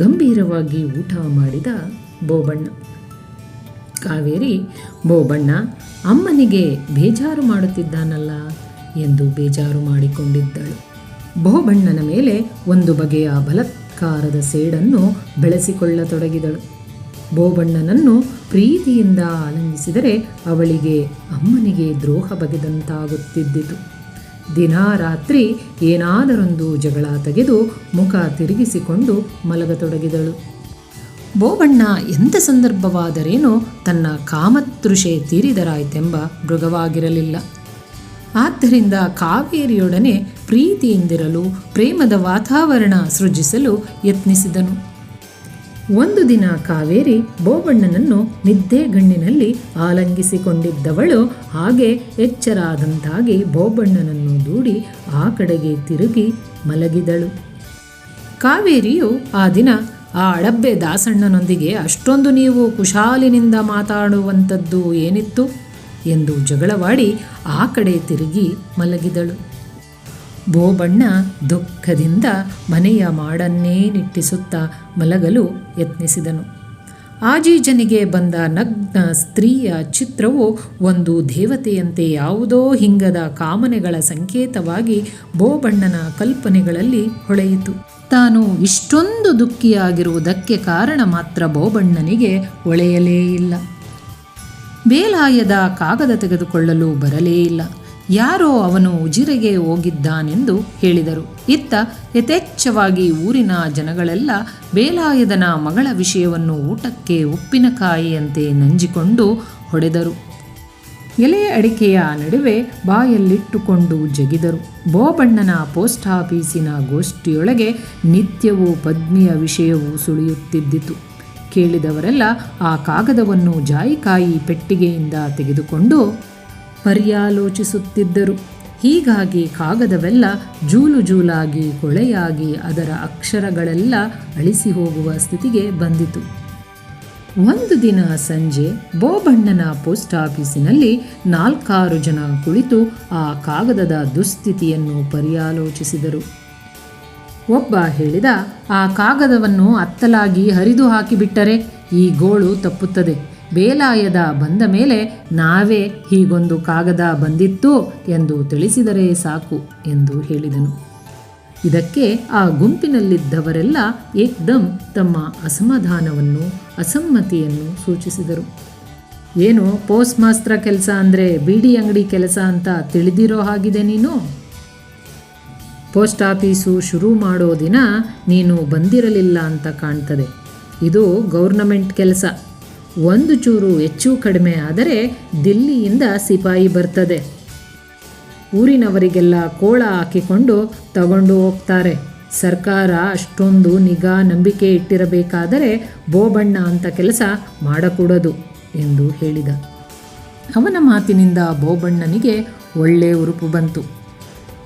ಗಂಭೀರವಾಗಿ ಊಟ ಮಾಡಿದ ಬೋಬಣ್ಣ. ಕಾವೇರಿ, ಬೋಬಣ್ಣ, ಅಮ್ಮನಿಗೆ ಬೇಜಾರು ಮಾಡುತ್ತಿದ್ದಾನಲ್ಲ? ಎಂದು ಬೇಜಾರು ಮಾಡಿಕೊಂಡಿದ್ದಳು. ಬೋಬಣ್ಣನ ಮೇಲೆ ಒಂದು ಬಗೆಯ ಬಲತ್ಕಾರದ ಸೇಡನ್ನು ಬೆಳೆಸಿಕೊಳ್ಳತೊಡಗಿದಳು. ಬೋಬಣ್ಣನನ್ನು ಪ್ರೀತಿಯಿಂದ ಆನಂದಿಸಿದರೆ ಅವಳಿಗೆ ಅಮ್ಮನಿಗೆ ದ್ರೋಹ ಬಗೆದಂತಾಗುತ್ತಿದ್ದಿತು. ದಿನಾ ರಾತ್ರಿ ಏನಾದರೊಂದು ಜಗಳ ತೆಗೆದು ಮುಖ ತಿರುಗಿಸಿಕೊಂಡು ಮಲಗತೊಡಗಿದಳು. ಬೋಬಣ್ಣ ಎಂಥ ಸಂದರ್ಭವಾದರೇನೋ ತನ್ನ ಕಾಮತೃಷೆ ತೀರಿದರಾಯ್ತೆಂಬ ಮೃಗವಾಗಿರಲಿಲ್ಲ. ಆದ್ದರಿಂದ ಕಾವೇರಿಯೊಡನೆ ಪ್ರೀತಿಯಿಂದಿರಲು, ಪ್ರೇಮದ ವಾತಾವರಣ ಸೃಜಿಸಲು ಯತ್ನಿಸಿದನು. ಒಂದು ದಿನ ಕಾವೇರಿ ಬೋಬಣ್ಣನನ್ನು ನಿದ್ದೆಗಣ್ಣಿನಲ್ಲಿ ಆಲಂಗಿಸಿಕೊಂಡಿದ್ದವಳು. ಹಾಗೆ ಎಚ್ಚರಾದಂತಾಗಿ ಬೋಬಣ್ಣನನ್ನು ದೂಡಿ ಆ ಕಡೆಗೆ ತಿರುಗಿ ಮಲಗಿದಳು. ಕಾವೇರಿಯು ಆ ದಿನ, ಆ ಅಡಬ್ಬೆ ದಾಸಣ್ಣನೊಂದಿಗೆ ಅಷ್ಟೊಂದು ನೀವು ಕುಶಾಲಿನಿಂದ ಮಾತಾಡುವಂಥದ್ದು ಏನಿತ್ತು? ಎಂದು ಜಗಳವಾಡಿ ಆ ಕಡೆ ತಿರುಗಿ ಮಲಗಿದಳು. ಬೋಬಣ್ಣ ದುಃಖದಿಂದ ಮನೆಯ ಮಾಡನ್ನೇ ನಿಟ್ಟಿಸುತ್ತಾ ಮಲಗಲು ಯತ್ನಿಸಿದನು. ಆಜೀಜನಿಗೆ ಬಂದ ನಗ್ನ ಸ್ತ್ರೀಯ ಚಿತ್ರವು ಒಂದು ದೇವತೆಯಂತೆ ಯಾವುದೋ ಹಿಂಗದ ಕಾಮನೆಗಳ ಸಂಕೇತವಾಗಿ ಬೋಬಣ್ಣನ ಕಲ್ಪನೆಗಳಲ್ಲಿ ಹೊಳೆಯಿತು. ತಾನು ಇಷ್ಟೊಂದು ದುಃಖಿಯಾಗಿರುವುದಕ್ಕೆ ಕಾರಣ ಮಾತ್ರ ಬೋಬಣ್ಣನಿಗೆ ಒಳೆಯಲೇ ಇಲ್ಲ. ಬೇಲಾಯದ ಕಾಗದ ತೆಗೆದುಕೊಳ್ಳಲು ಬರಲೇ ಇಲ್ಲ. ಯಾರೋ ಅವನು ಉಜಿರೆಗೆ ಹೋಗಿದ್ದಾನೆಂದು ಹೇಳಿದರು. ಇತ್ತ ಯಥೇಚ್ಛವಾಗಿ ಊರಿನ ಜನಗಳೆಲ್ಲ ಬೇಲಾಯದನ ಮಗಳ ವಿಷಯವನ್ನು ಊಟಕ್ಕೆ ಉಪ್ಪಿನಕಾಯಿಯಂತೆ ನಂಜಿಕೊಂಡು ಹೊಡೆದರು. ಎಲೆ ಅಡಿಕೆಯ ನಡುವೆ ಬಾಯಲ್ಲಿಟ್ಟುಕೊಂಡು ಜಗಿದರು. ಬೋಬಣ್ಣನ ಪೋಸ್ಟ್ ಆಫೀಸಿನ ಗೋಷ್ಠಿಯೊಳಗೆ ನಿತ್ಯವೂ ಪದ್ಮಿಯ ವಿಷಯವು ಸುಳಿಯುತ್ತಿದ್ದಿತು. ಕೇಳಿದವರೆಲ್ಲ ಆ ಕಾಗದವನ್ನು ಜಾಯಿಕಾಯಿ ಪೆಟ್ಟಿಗೆಯಿಂದ ತೆಗೆದುಕೊಂಡು ಪರ್ಯಾಲೋಚಿಸುತ್ತಿದ್ದರು. ಹೀಗಾಗಿ ಕಾಗದವೆಲ್ಲ ಜೂಲು ಜೂಲಾಗಿ ಕೊಳೆಯಾಗಿ ಅದರ ಅಕ್ಷರಗಳೆಲ್ಲ ಅಳಿಸಿ ಹೋಗುವ ಸ್ಥಿತಿಗೆ ಬಂದಿತು. ಒಂದು ದಿನ ಸಂಜೆ ಬೋಬಣ್ಣನ ಪೋಸ್ಟ್ ಆಫೀಸಿನಲ್ಲಿ ನಾಲ್ಕಾರು ಜನ ಕುಳಿತು ಆ ಕಾಗದದ ದುಸ್ಥಿತಿಯನ್ನು ಪರ್ಯಾಲೋಚಿಸಿದರು. ಒಬ್ಬ ಹೇಳಿದ, ಆ ಕಾಗದವನ್ನು ಅತ್ತಲಾಗಿ ಹರಿದು ಹಾಕಿಬಿಟ್ಟರೆ ಈ ಗೋಳು ತಪ್ಪುತ್ತದೆ. ಬೇಲಾಯದ ಬಂದ ಮೇಲೆ ನಾವೇ ಹೀಗೊಂದು ಕಾಗದ ಬಂದಿತ್ತು ಎಂದು ತಿಳಿಸಿದರೆ ಸಾಕು ಎಂದು ಹೇಳಿದನು. ಇದಕ್ಕೆ ಆ ಗುಂಪಿನಲ್ಲಿದ್ದವರೆಲ್ಲ ಏಕ್ದಂ ತಮ್ಮ ಅಸಮಾಧಾನವನ್ನು, ಅಸಮ್ಮತಿಯನ್ನು ಸೂಚಿಸಿದರು. ಏನು ಪೋಸ್ಟ್ ಮಾಸ್ತ್ರ ಕೆಲಸ ಅಂದರೆ ಬೀಡಿ ಅಂಗಡಿ ಕೆಲಸ ಅಂತ ತಿಳಿದಿರೋ ಹಾಗಿದೆ ನೀನು? ಪೋಸ್ಟ್ ಆಫೀಸು ಶುರು ಮಾಡೋ ದಿನ ನೀನು ಬಂದಿರಲಿಲ್ಲ ಅಂತ ಕಾಣ್ತದೆ. ಇದು ಗೌರ್ನಮೆಂಟ್ ಕೆಲಸ. ಒಂದು ಚೂರು ಹೆಚ್ಚು ಕಡಿಮೆ ಆದರೆ ದಿಲ್ಲಿಯಿಂದ ಸಿಪಾಯಿ ಬರ್ತದೆ. ಊರಿನವರಿಗೆಲ್ಲ ಕೋಳ ಹಾಕಿಕೊಂಡು ತಗೊಂಡು ಹೋಗ್ತಾರೆ. ಸರ್ಕಾರ ಅಷ್ಟೊಂದು ನಿಗಾ ನಂಬಿಕೆ ಇಟ್ಟಿರಬೇಕಾದರೆ ಬೋಬಣ್ಣ ಅಂತ ಕೆಲಸ ಮಾಡಕೂಡದು ಎಂದು ಹೇಳಿದ. ಅವನ ಮಾತಿನಿಂದ ಬೋಬಣ್ಣನಿಗೆ ಒಳ್ಳೆ ಉರುಪು ಬಂತು.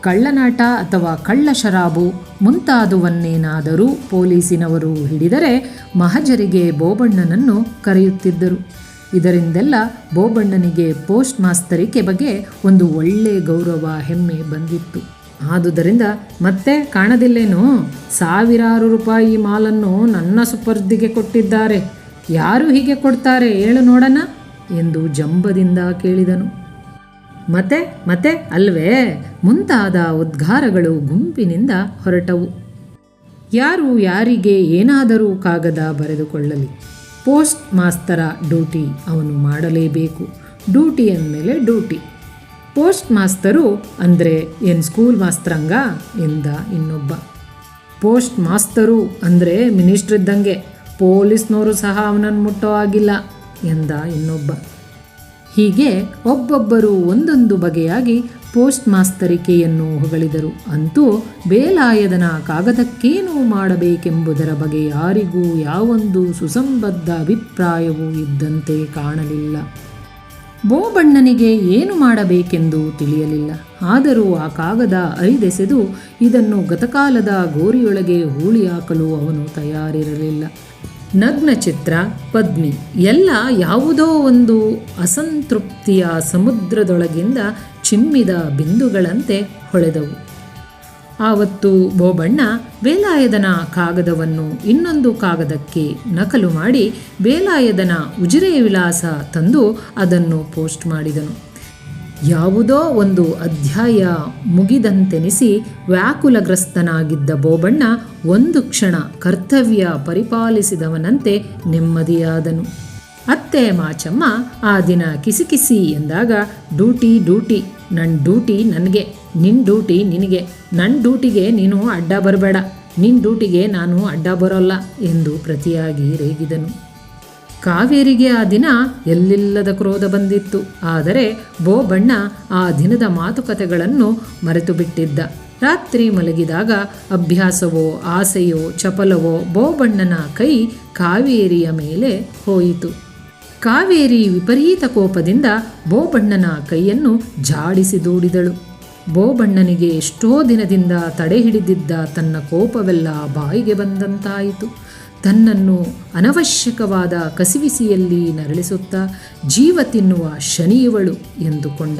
ಕಳ್ಳನಾಟ ಅಥವಾ ಕಳ್ಳ ಶರಾಬು ಮುಂತಾದುವನ್ನೇನಾದರೂ ಪೊಲೀಸಿನವರು ಹಿಡಿದರೆ ಮಹಜರಿಗೆ ಬೋಬಣ್ಣನನ್ನು ಕರೆಯುತ್ತಿದ್ದರು. ಇದರಿಂದೆಲ್ಲ ಬೋಬಣ್ಣನಿಗೆ ಪೋಸ್ಟ್ ಮಾಸ್ತರಿಕೆ ಬಗ್ಗೆ ಒಂದು ಒಳ್ಳೆ ಗೌರವ ಹೆಮ್ಮೆ ಬಂದಿತ್ತು. ಆದುದರಿಂದ ಮತ್ತೆ ಕಾಣದಿಲ್ಲೇನು? ಸಾವಿರಾರು ರೂಪಾಯಿ ಮಾಲನ್ನು ನನ್ನ ಸುಪರ್ದಿಗೆ ಕೊಟ್ಟಿದ್ದಾರೆ. ಯಾರು ಹೀಗೆ ಕೊಡ್ತಾರೆ ಹೇಳು ನೋಡೋಣ? ಎಂದು ಜಂಬದಿಂದ ಕೇಳಿದನು. ಮತ್ತೆ ಮತ್ತೆ ಅಲ್ವೇ? ಮುಂತಾದ ಉದ್ಗಾರಗಳು ಗುಂಪಿನಿಂದ ಹೊರಟವು. ಯಾರು ಯಾರಿಗೆ ಏನಾದರೂ ಕಾಗದ ಬರೆದುಕೊಳ್ಳಲಿ. ಪೋಸ್ಟ್ ಮಾಸ್ತರ ಡ್ಯೂಟಿ ಅವನು ಮಾಡಲೇಬೇಕು. ಡ್ಯೂಟಿ ಅಂದಮೇಲೆ ಡ್ಯೂಟಿ. ಪೋಸ್ಟ್ ಮಾಸ್ತರು ಅಂದರೆ ಏನು ಸ್ಕೂಲ್ ಮಾಸ್ತರಂಗ ಎಂದ ಇನ್ನೊಬ್ಬ. ಪೋಸ್ಟ್ ಮಾಸ್ತರು ಅಂದರೆ ಮಿನಿಸ್ಟ್ರ್ ಇದ್ದಂಗೆ. ಪೊಲೀಸ್ನವರು ಸಹ ಅವನನ್ನು ಮುಟ್ಟೋ ಆಗಿಲ್ಲ ಎಂದ ಇನ್ನೊಬ್ಬ. ಹೀಗೆ ಒಬ್ಬೊಬ್ಬರು ಒಂದೊಂದು ಬಗೆಯಾಗಿ ಪೋಸ್ಟ್ ಮಾಸ್ತರಿಕೆಯನ್ನು ಹೊಗಳಿದರು. ಅಂತೂ ಬೇಲಾಯದನ ಕಾಗದಕ್ಕೇನು ಮಾಡಬೇಕೆಂಬುದರ ಬಗ್ಗೆ ಯಾರಿಗೂ ಯಾವೊಂದು ಸುಸಂಬದ್ಧ ಅಭಿಪ್ರಾಯವೂ ಇದ್ದಂತೆ ಕಾಣಲಿಲ್ಲ. ಬೋಬಣ್ಣನಿಗೆ ಏನು ಮಾಡಬೇಕೆಂದು ತಿಳಿಯಲಿಲ್ಲ. ಆದರೂ ಆ ಕಾಗದ ಅರಿದೆಸೆದು ಇದನ್ನು ಗತಕಾಲದ ಗೋರಿಯೊಳಗೆ ಹೂಳಿ ಹಾಕಲು ಅವನು ತಯಾರಿರಲಿಲ್ಲ. ನಗ್ನ ಚಿತ್ರ, ಪದ್ಮಿ. ಎಲ್ಲ ಯಾವುದೋ ಒಂದು ಅಸಂತೃಪ್ತಿಯ ಸಮುದ್ರದೊಳಗಿಂದ ಚಿಮ್ಮಿದ ಬಿಂದುಗಳಂತೆ ಹೊಳೆದವು. ಆವತ್ತು ಬೋಬಣ್ಣ ಬೇಲಾಯದನ ಕಾಗದವನ್ನು ಇನ್ನೊಂದು ಕಾಗದಕ್ಕೆ ನಕಲು ಮಾಡಿ ಬೇಲಾಯದನ ಉಜಿರೆ ವಿಳಾಸ ತಂದು ಅದನ್ನು ಪೋಸ್ಟ್ ಮಾಡಿದನು. ಯಾವುದೋ ಒಂದು ಅಧ್ಯಾಯ ಮುಗಿದಂತೆನಿಸಿ ವ್ಯಾಕುಲಗ್ರಸ್ತನಾಗಿದ್ದ ಬೋಬಣ್ಣ ಒಂದು ಕ್ಷಣ ಕರ್ತವ್ಯ ಪರಿಪಾಲಿಸಿದವನಂತೆ ನೆಮ್ಮದಿಯಾದನು. ಅತ್ತೆ ಮಾಚಮ್ಮ ಆ ದಿನ ಕಿಸಿಕಿಸಿ ಎಂದಾಗ ಡ್ಯೂಟಿ ಡ್ಯೂಟಿ ನನ್ನ ಡ್ಯೂಟಿ ನನಗೆ ನಿನ್ನ ಡ್ಯೂಟಿ ನಿನಗೆ ನನ್ನ ಡ್ಯೂಟಿಗೆ ನೀನು ಅಡ್ಡ ಬರಬೇಡ ನಿನ್ನ ಡ್ಯೂಟಿಗೆ ನಾನು ಅಡ್ಡ ಬರೋಲ್ಲ ಎಂದು ಪ್ರತಿಯಾಗಿ ರೇಗಿದನು. ಕಾವೇರಿಗೆ ಆ ದಿನ ಎಲ್ಲಿಲ್ಲದ ಕ್ರೋಧ ಬಂದಿತ್ತು. ಆದರೆ ಬೋಬಣ್ಣ ಆ ದಿನದ ಮಾತುಕತೆಗಳನ್ನು ಮರೆತು ಬಿಟ್ಟಿದ್ದ ರಾತ್ರಿ ಮಲಗಿದಾಗ ಅಭ್ಯಾಸವೋ ಆಸೆಯೋ ಚಪಲವೋ ಬೋಬಣ್ಣನ ಕೈ ಕಾವೇರಿಯ ಮೇಲೆ ಹೋಯಿತು. ಕಾವೇರಿ ವಿಪರೀತ ಕೋಪದಿಂದ ಬೋಬಣ್ಣನ ಕೈಯನ್ನು ಜಾಡಿಸಿ ದೂಡಿದಳು. ಬೋಬಣ್ಣನಿಗೆ ಎಷ್ಟೋ ದಿನದಿಂದ ತಡೆ ಹಿಡಿದಿದ್ದ ತನ್ನ ಕೋಪವೆಲ್ಲ ಬಾಯಿಗೆ ಬಂದಂತಾಯಿತು. ತನ್ನನ್ನು ಅನವಶ್ಯಕವಾದ ಕಸಿವಿಸಿಯಲ್ಲಿ ನರಳಿಸುತ್ತಾ ಜೀವ ತಿನ್ನುವ ಶನಿಯವಳು ಎಂದುಕೊಂಡ.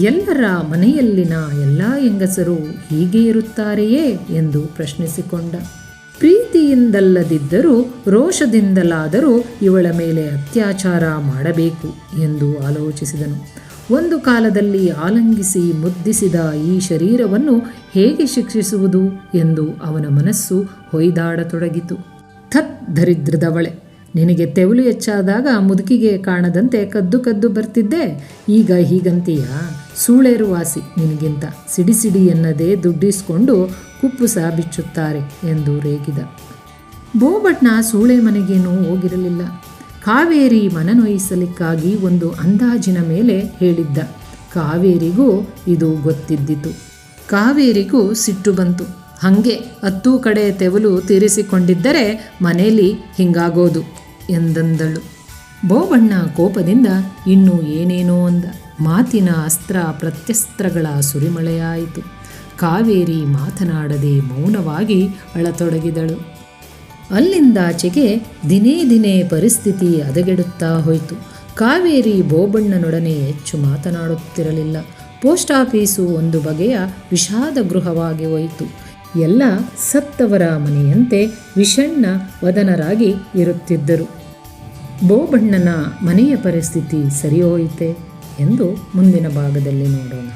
ಎಲ್ಲರ ಮನೆಯಲ್ಲಿನ ಎಲ್ಲ ಹೆಂಗಸರು ಹೀಗೆ ಇರುತ್ತಾರೆಯೇ ಎಂದು ಪ್ರಶ್ನಿಸಿಕೊಂಡ. ಪ್ರೀತಿಯಿಂದಲ್ಲದಿದ್ದರೂ ರೋಷದಿಂದಲಾದರೂ ಇವಳ ಮೇಲೆ ಅತ್ಯಾಚಾರ ಮಾಡಬೇಕು ಎಂದು ಆಲೋಚಿಸಿದನು. ಒಂದು ಕಾಲದಲ್ಲಿ ಆಲಂಗಿಸಿ ಮುದ್ದಿಸಿದ ಈ ಶರೀರವನ್ನು ಹೇಗೆ ಶಿಕ್ಷಿಸುವುದು ಎಂದು ಅವನ ಮನಸ್ಸು ಹೊಯ್ದಾಡತೊಡಗಿತು. ಥತ್ ದರಿದ್ರದವಳೆ. ನಿನಗೆ ತೆವಲು ಹೆಚ್ಚಾದಾಗ ಮುದುಕಿಗೆ ಕಾಣದಂತೆ ಕದ್ದು ಕದ್ದು ಬರ್ತಿದ್ದೆ. ಈಗ ಹೀಗಂತೀಯ? ಸೂಳೇರು ವಾಸಿ ನಿನಗಿಂತ ಸಿಡಿ ಸಿಡಿ ಎನ್ನದೇ ದುಡ್ಡಿಸ್ಕೊಂಡು ಕುಪ್ಪುಸ ಬಿಚ್ಚುತ್ತಾರೆ ಎಂದು ರೇಗಿದ. ಬೋಬಟ್ನ ಸೂಳೆ ಮನೆಗೇನೂ ಹೋಗಿರಲಿಲ್ಲ. ಕಾವೇರಿ ಮನನೊಯಿಸಲಿಕ್ಕಾಗಿ ಒಂದು ಅಂದಾಜಿನ ಮೇಲೆ ಹೇಳಿದ್ದ. ಕಾವೇರಿಗೂ ಇದು ಗೊತ್ತಿದ್ದಿತು. ಕಾವೇರಿಗೂ ಸಿಟ್ಟು ಬಂತು. ಹಂಗೆ ಹತ್ತು ಕಡೆ ತೆವಲು ತೀರಿಸಿಕೊಂಡಿದ್ದರೆ ಮನೆಯಲ್ಲಿ ಹಿಂಗಾಗೋದು ಎಂದಂದಳು. ಬೋಬಣ್ಣ ಕೋಪದಿಂದ ಇನ್ನೂ ಏನೇನೋ ಅಂದ. ಮಾತಿನ ಅಸ್ತ್ರ ಪ್ರತ್ಯಸ್ತ್ರಗಳ ಸುರಿಮಳೆಯಾಯಿತು. ಕಾವೇರಿ ಮಾತನಾಡದೆ ಮೌನವಾಗಿ ಅಳತೊಡಗಿದಳು. ಅಲ್ಲಿಂದಾಚೆಗೆ ದಿನೇ ದಿನೇ ಪರಿಸ್ಥಿತಿ ಹದಗೆಡುತ್ತಾ ಹೋಯಿತು. ಕಾವೇರಿ ಬೋಬಣ್ಣನೊಡನೆ ಹೆಚ್ಚು ಮಾತನಾಡುತ್ತಿರಲಿಲ್ಲ. ಪೋಸ್ಟ್ ಆಫೀಸು ಒಂದು ಬಗೆಯ ವಿಷಾದ ಗೃಹವಾಗಿ ಹೋಯಿತು. ಎಲ್ಲ ಸತ್ತವರ ಮನೆಯಂತೆ ವಿಷಣ್ಣ ವದನರಾಗಿ ಇರುತ್ತಿದ್ದರು. ಬೋಬಣ್ಣನ ಮನೆಯ ಪರಿಸ್ಥಿತಿ ಸರಿಯೋಯಿತೆ ಎಂದು ಮುಂದಿನ ಭಾಗದಲ್ಲಿ ನೋಡೋಣ.